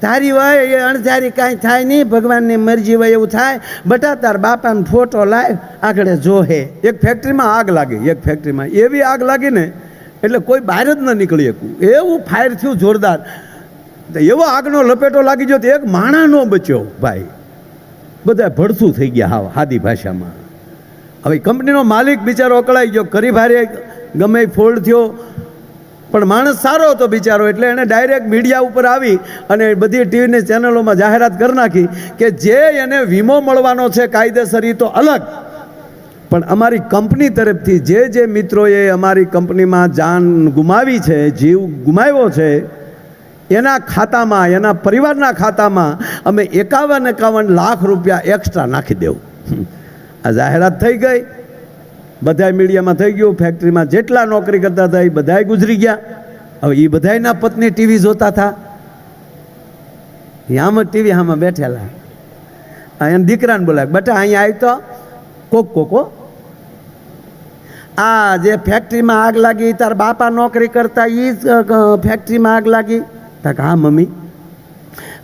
તારી હોય એ અણધારી કાંઈ થાય નહીં, ભગવાનની મરજી હોય એવું થાય. બટા તાર બાપાને ફોટો લાય, આગળ જોહે. એક ફેક્ટરીમાં આગ લાગી, એક ફેક્ટરીમાં. એવી આગ લાગી ને, એટલે કોઈ બહાર જ ન નીકળી શકું. એવું ફાયર થયું જોરદાર. એવો આગનો લપેટો લાગી ગયો તો એક માણા નો બચ્યો, ભાઈ. બધા ભડસું થઈ ગયા હાવ, હાદી ભાષામાં. હવે કંપનીનો માલિક બિચારો અકળાઈ ગયો કરી ભારે ગમે ફોલ્ડ થયો. પણ માણસ સારો હતો બિચારો એટલે એણે ડાયરેક્ટ મીડિયા ઉપર આવી અને બધી ટીવીની ચેનલોમાં જાહેરાત કરી નાખી કે જે એને વીમો મળવાનો છે કાયદેસર તો અલગ. પણ અમારી કંપની તરફથી જે જે મિત્રોએ અમારી કંપનીમાં જાન ગુમાવી છે, જીવ ગુમાવ્યો છે, એના ખાતામાં, એના પરિવારના ખાતામાં અમે એકાવન એકાવન લાખ રૂપિયા એક્સ્ટ્રા નાખી દેવું. આ જાહેરાત થઈ ગઈ. બધા મીડિયામાં થઈ ગયું ફેક્ટરીમાં જેટલા નોકરી કરતા હતા એ બધાય ગુજરી ગયા. હવે એ બધાયના પત્ની ટીવી જોતા હતા. આમ ટીવી આમાં બેઠેલા. એને દીકરાને બોલાય બટા, અહીંયા આવી તો. કોક, કોકો આ જે ફેક્ટરીમાં આગ લાગી તાર બાપા નોકરી કરતા એ જ ફેક્ટરીમાં આગ લાગી. તક હા, મમ્મી.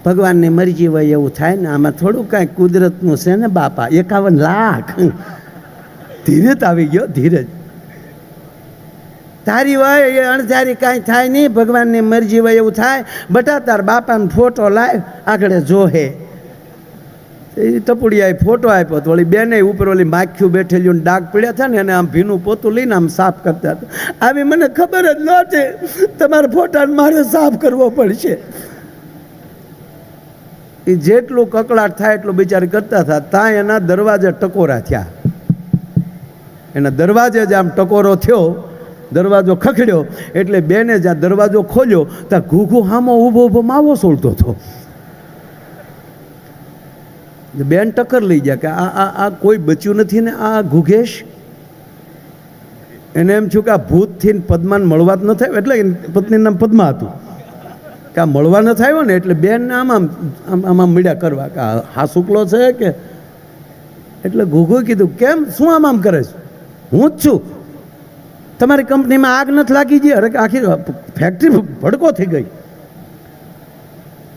ભગવાનની મરજી હોય એવું થાય ને, આમાં થોડું કાંઈ કુદરતનું છે ને બાપા, એકાવન લાખ. ધીરજ આવી ગયો, ધીરજ. તારી હોય એ અણધારી કાંઈ થાય નહીં, ભગવાનની મરજી હોય એવું થાય. બટા તાર બાપાને ફોટો લાવ આગળ જોહે. એ ટપુડિયાએ ફોટો આપ્યો તો વળી બેને ઉપર ઓલી માખ્યું બેઠેલી ડાઘ પડ્યા હતા ને એને આમ ભીનું પોતું લઈને આમ સાફ કરતા હતા. આવી મને ખબર જ નહોતી તમારા ફોટાને મારે સાફ કરવો પડશે. એ જેટલું કકળાટ થાય એટલું બિચારી કરતા હતા, ત્યાં એના દરવાજે ટકોરા થયા. એના દરવાજે જ આમ ટકોરો થયો, દરવાજો ખખડ્યો, એટલે બેને જ્યાં દરવાજો ખોલ્યો, ત્યાં ઘૂઘુ હામો ઊભો ઊભો માવો સોળતો હતો. બેન ટક્કર લઈ ગયા કે આ આ આ કોઈ બચ્યું નથી ને આ ઘુઘેશ? એને એમ થયું કે આ ભૂતથી પદ્માને મળવા જ ન થાય, એટલે પત્નીનું નામ પદ્મા હતું. કે આ મળવા ન થાય ને, એટલે બેન આમ આમ આમ આમ મળ્યા કરવા કે હા શુકલો છે કે? એટલે ઘુઘુ કીધું, કેમ? શું આમ આમ કરે છે? હું જ છું. તમારી કંપનીમાં આગ નથી લાગી ગઈ અરે આખી ફેક્ટરી ભડકો થઈ ગઈ.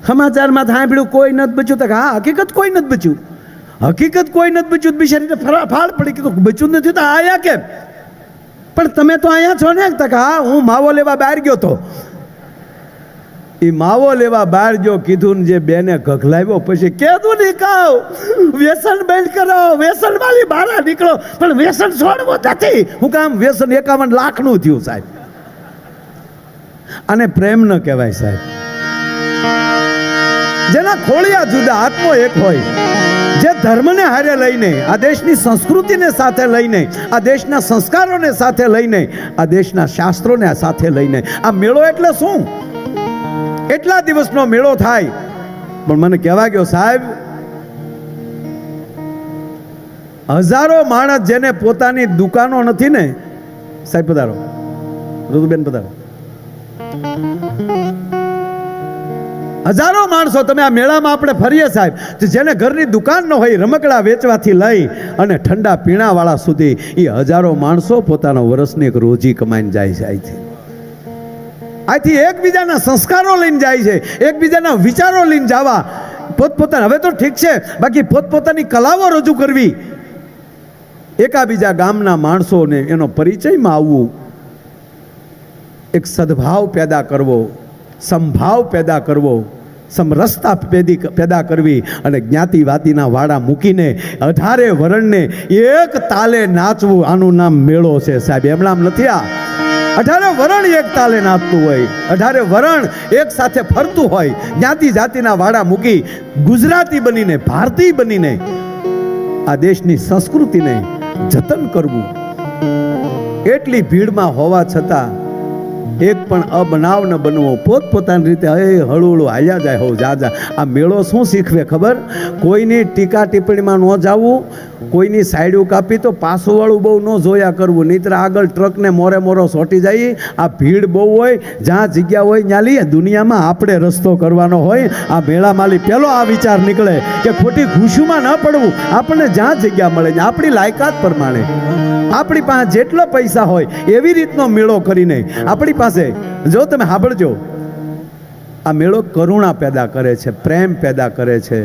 સમાચારમાં સાંભળ્યું, કોઈ નથી બચ્યું. તો હા, હકીકત કોઈ નથી બચ્યું. હકીકત કોઈ નથી બચ્યું. બિચારીને ફાળ પડી કીધું બચ્યું નથી. તો આયા કેમ? પણ તમે તો અહીંયા છો ને? તો હા, હું માવો લેવા બહાર ગયો તો. એ માવો લેવા બહાર જો કીધું જે બેને ગઘલાવ્યો, પછી કીધું નહીં કહું વ્યસન બંધ કરો વ્યસન વાળી બહાર નીકળો. પણ વ્યસન છોડવું નથી. હું કામ વ્યસન એકાવન લાખનું થયું સાહેબ. અને પ્રેમ ન કહેવાય સાહેબ. જેના ખોળિયા જુદા, આત્મો એક હોય. જે ધર્મને હારે લઈને, આ દેશની સંસ્કૃતિને સાથે લઈને, આ દેશના સંસ્કારોને સાથે લઈને, આ દેશના શાસ્ત્રોને સાથે લઈને. આ મેળો એટલે શું? એટલા દિવસનો મેળો થાય. પણ મને કહેવા ગયો, સાહેબ, હજારો માણસ જેને પોતાની દુકાનો નથી ને, સાહેબ, પધારો. ઋતુબેન, પધારો. હજારો માણસો, તમે આ મેળામાં આપણે ફરીએ, સાહેબ. જેને ઘરની દુકાન ન હોય, રમકડા વેચવાથી લઈ અને ઠંડા પીણાવાળા સુધી એ હજારો માણસો પોતાના વર્ષની એક રોજી કમાઈને જાય જાય છે આથી એકબીજાના સંસ્કારો લઈને જાય છે, એકબીજાના વિચારો લઈને જવા. પોતપોતાના, હવે તો ઠીક છે, બાકી પોતપોતાની કલાઓ રજૂ કરવી. એકાબીજા ગામના માણસોને એનો પરિચયમાં આવવું. એક સદભાવ પેદા કરવો, સંભાવ પેદા કરવો, સમરસતા પેદી પેદા કરવી અને જ્ઞાતિવાદીના વાડા મૂકીને અઢારે વરણને એક તાલે નાચવું. આનું નામ મેળો છે સાહેબ એમ નામ નથી આ અઢારે વરણ એક તાલે નાચતું હોય. અઢારે વરણ એક સાથે ફરતું હોય. જ્ઞાતિ જાતિના વાડા મૂકી ગુજરાતી બનીને, ભારતીય બનીને આ દેશની સંસ્કૃતિને જતન કરવું. એટલી ભીડમાં હોવા છતાં એક પણ અબનાવ ન બનવો. પોતપોતાની રીતે હે હળુહળું હાલ્યા જાય હો, જા જા. આ મેળો શું શીખવે ખબર? કોઈની ટીકા ટિપ્પણીમાં ન જાવું. કોઈની સાઈડો કાપી તો પાછુંવાળું બહુ ન જોયા કરવું. નહીંતર આગળ ટ્રકને મોરે મોરો સોટી જાય. આ ભીડ બહુ હોય, જ્યાં જગ્યા હોય ત્યાં લઈએ. દુનિયામાં આપણે રસ્તો કરવાનો હોય. આ મેળામાલી પહેલો આ વિચાર નીકળે કે ખોટી ઘૂસુમાં ન પડવું. આપણને જ્યાં જગ્યા મળે આપણી લાયકાત પ્રમાણે. આપણી પાસે જેટલો પૈસા હોય, એવી રીતનો મેળો કરીને. આપણી પાસે, જો તમે સાંભળજો, આ મેળો કરુણા પેદા કરે છે, પ્રેમ પેદા કરે છે.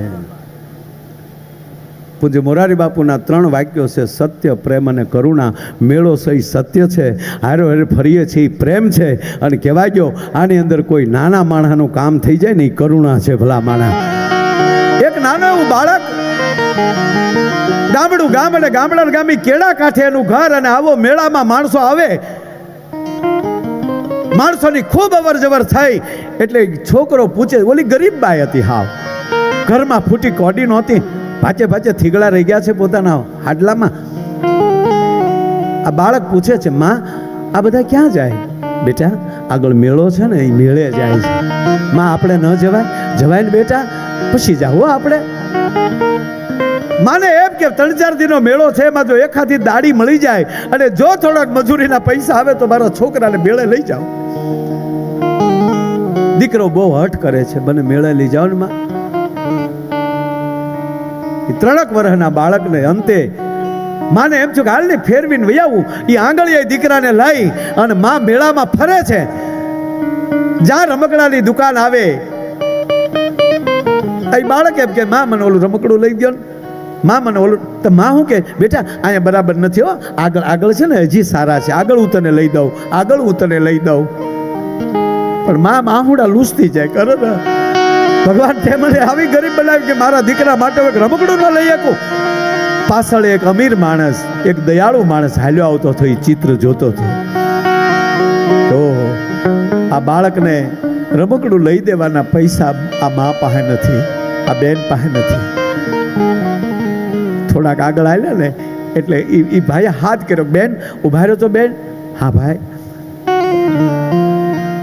પૂજ્ય મોરારી બાપુના ત્રણ વાક્યો છે, સત્ય, પ્રેમ અને કરુણા. મેળો સહી સત્ય છે. હારો હારે ફરીએ છીએ એ પ્રેમ છે. અને કહેવાય ગયો, આની અંદર કોઈ નાના માણસનું કામ થઈ જાય ને એ કરુણા છે, ભલા માણા એક નાનો એવું બાળક, ગામડું ગામ અને ગામડા ગામી કેળા કાંઠે એનું ઘર અને આવો મેળામાં માણસો આવે. માણસોની ખૂબ અવર જવર થઈ. એટલે છોકરો પૂછે, ઓલી ગરીબ બાઈ હતી હાવ. ઘરમાં ફૂટી કોડી નહોતી. ભાચે ભાચે થીગડા રહી ગયા છે પોતાના હાડલામાં. આ બાળક પૂછે છે, માં, આ બધા ક્યાં જાય? બેટા, આગળ મેળો છે ને, એ મેળે જાય છે. માં, આપણે ન જવાય? જવાય ને બેટા, પછી જાવ આપણે. માને એમ કે ત્રણ ચાર દિનો મેળો છે, એમાં જો એખાદી દાડી મળી જાય અને જો થોડાક મજૂરીના પૈસા આવે તો મારા છોકરાને મેળે લઈ જાઓ. દીકરો બહુ હટ કરે છે, મને મેળે લઈ જાઓ ને, માં. એ ત્રણક વર્ષના બાળકને અંતે માને એમ છું કે હાલને ફેરવીને વૈયાવું એ આંગળીએ દીકરાને લઈ અને મા મેળામાં ફરે છે. જ્યાં રમકડાની દુકાન આવે એ બાળક એમ કે, મા, મને ઓલું રમકડું લઈ ગયો મા, મને ઓલું, તો મા શું કે, બેટા, અહીંયા બરાબર નથી હો. આગળ આગળ છે ને, હજી સારા છે. આગળ હું તને લઈ દઉં. આગળ હું તને લઈ દઉં. પણ મા માહુડા લૂસતી જાય, કરો ને. ભગવાન તે આવી ગરીબ બનાવી કે મારા દીકરા માટે એક રમકડું ન લઈ શકું પાછળ એક અમીર માણસ, એક દયાળુ માણસ હાલ્યો આવતો હતો, એ ચિત્ર જોતો હતો. તો આ બાળકને રમકડું લઈ દેવાના પૈસા આ મા પાસે નથી, આ બેન પાસે નથી. થોડાક આગળ આવ્યા ને, એટલે એ ભાઈએ હાથ કર્યો, બેન ઊભા રહ્યો તો બેન. હા, ભાઈ.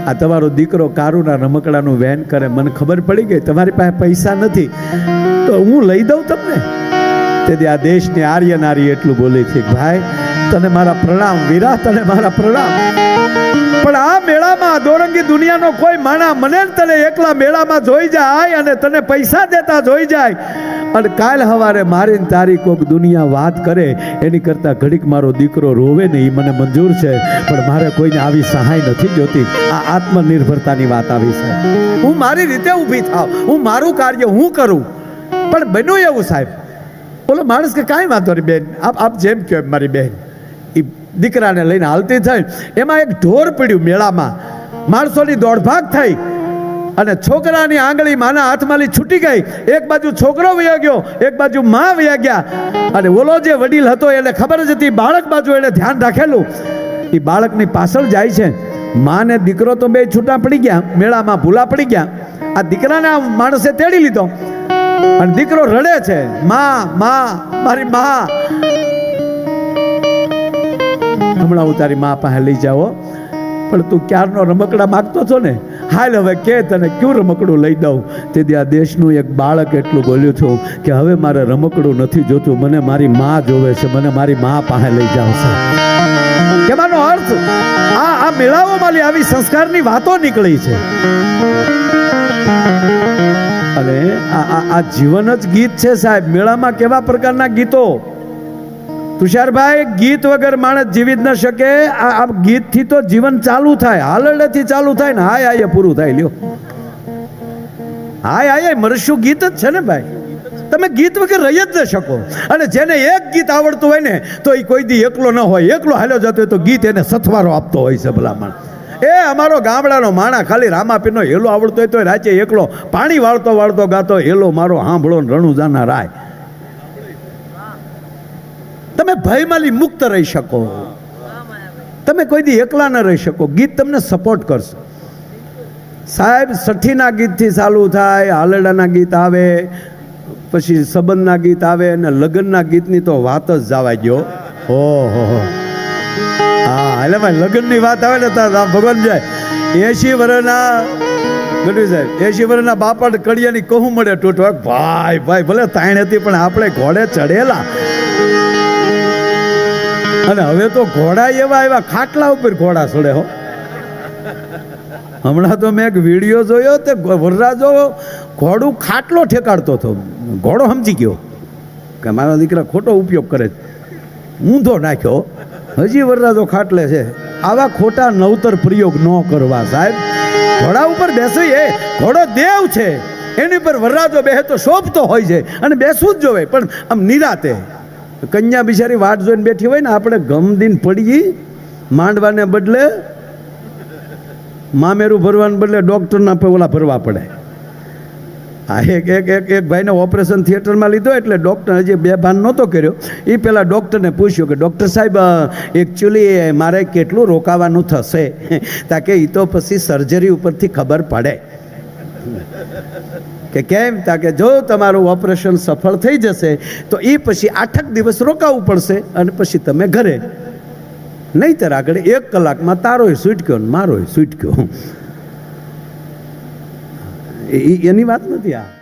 આ તમારો દીકરો કારુના રમકડાનું વેન કરે, મને ખબર પડી ગઈ, તમારી પાસે પૈસા નથી. તો હું લઈ દઉં તમને? તેથી આ દેશની આર્ય નારી એટલું બોલે છે, ભાઈ, તને મારા પ્રણામ, વીરા, તને મારા પ્રણામ. પણ આ મેળામાં દોરંગી દુનિયાનો કોઈ માણા મને તને એકલા મેળામાં જોઈ જાય અને તને પૈસા દેતા જોઈ જાય. અને કાલ હવારે મારીને તારી કોક દુનિયા વાત કરે, એની કરતાં ઘડીક મારો દીકરો રોવે ને એ મને મંજૂર છે. પણ મારે કોઈને આવી સહાય નથી જોતી. આ આત્મનિર્ભરતાની વાત આવી છે. હું મારી રીતે ઊભી થાવ. હું મારું કાર્ય હું કરું. પણ બન્યું એવું સાહેબ. બોલો, માણસ કે કાંઈ વાંધો નહીં, બેન. આપ આપ જેમ કહો મારી બેન. એ દીકરાને લઈને હાલતી થઈ. એમાં એક ઢોર પડ્યું મેળામાં. માણસોની દોડભાગ થઈ. અને છોકરાની આંગળી માના હાથમાંથી છૂટી ગઈ. એક બાજુ છોકરો વયા ગયો, એક બાજુ માં વયા ગયા. અને ઓલો જે વડીલ હતો એને ખબર જ હતી, બાળક બાજુ એને ધ્યાન રાખેલું. એ બાળકની પાછળ જાય છે. માં ને દીકરો તો બે છૂટા પડી ગયા, મેળામાં ભૂલા પડી ગયા. આ દીકરાને માણસે તેડી લીધો. અને દીકરો રડે છે, માં માં, મારી માં. હમણાં હું તારી મા પાસે લઈ જાઓ પણ તું ક્યારનો રમકડા માગતો છો ને? હાલ હવે કે તને કયું રમકડું લઈ દઉં? તેથી આ દેશનું એક બાળક એટલું બોલ્યું છું કે હવે મારે રમકડું નથી જોતું, મને મારી મા જોવે છે, મને મારી મા પાસે લઈ જાવ છે. કહેવાનો અર્થ, આ આ મેળાઓમાં આવી સંસ્કારની વાતો નીકળી છે. અને આ આ જીવન જ ગીત છે સાહેબ. મેળામાં કેવા પ્રકારના ગીતો? તુષારભાઈ, ગીત વગર માણસ જીવી જ ન શકે. આ ગીતથી તો જીવન ચાલુ થાય. હાલડેથી ચાલુ થાય ને હાય હાય પૂરું થાય. લ્યો. હાય હાય મરશું ગીત જ છે ને ભાઈ. તમે ગીત વગર રહી જ ન શકો. અને જેને એક ગીત આવડતું હોય ને, તો એ કોઈ દી એકલો ન હોય. એકલો હાલ્યો જતો હોય તો ગીત એને સથવારો આપતો હોય છે ભલામણ. એ અમારો ગામડાનો માણા ખાલી રામાપીનો હેલો આવડતો હોય તો રાચે એકલો પાણી વાળતો વાળતો ગાતો, હેલો, મારો હાંભળો રણુજાના રાય. તમે ભયમાંથી મુક્ત રહી શકો. તમે કોઈ દી એકલા ન રહી શકો. ગીત તમને સપોર્ટ કરશે. સાહેબ, સઠ્ઠીના ગીતથી ચાલુ થાય હાલડાના ગીત આવે, પછી સંબંધના ગીત આવે અને લગ્નના ગીતની તો વાત જ જવા ગયો. ઓહો હો, હા. એટલે ભાઈ, લગ્નની વાત આવે ને તો ભગવાન જાય. એસી વર્ષના ગઢવી સાહેબ એસી વર્ષના બાપા કડિયાની કહું મળે ટૂટવા ભાઈ ભાઈ, ભલે તાણ હતી પણ આપણે ઘોડે ચડેલા. અને હવે તો ઘોડા એવા એવા ખાટલા ઉપર ઘોડા ચડે હો. હમણાં તો મેં એક વીડિયો જોયો તે વરરાજો ઘોડું ખાટલો ઠેકાડતો હતો. ઘોડો સમજી ગયો કે મારા દીકરા ખોટો ઉપયોગ કરે ઊંધો નાખ્યો હજી વરરાજો ખાટલે છે. આવા ખોટા નવતર પ્રયોગ ન કરવા સાહેબ. ઘોડા ઉપર બેસવી એ, ઘોડો દેવ છે. એની પર વરરાજો બેહે તો શોભતો હોય છે અને બેસવું જ જોવે, પણ આમ નિરાતે. કન્યા બિચારી વાટ જોઈને બેઠી હોય ને, આપણે ગમદીન પડી માંડવાને બદલે મામેરું ભરવાને બદલે ડૉક્ટરના ઓલા ભરવા પડે. આ એક એક એક એક ભાઈને ઓપરેશન થિયેટરમાં લીધો એટલે ડૉક્ટર હજી બે ભાન નહોતો કર્યો. એ પહેલાં ડૉક્ટરને પૂછ્યું કે, ડૉક્ટર સાહેબ એકચ્યુઅલી મારે કેટલું રોકાવાનું થશે? તાકે એ તો પછી સર્જરી ઉપરથી ખબર પડે. કે કેમ? તા કે જો તમારું ઓપરેશન સફળ થઈ જશે, તો એ પછી આઠક દિવસ રોકાવું પડશે અને પછી તમે ઘરે. નહીંતર આગળ એક કલાકમાં તારોય સૂટક્યો ને મારોય એ- એની વાત નથી આ.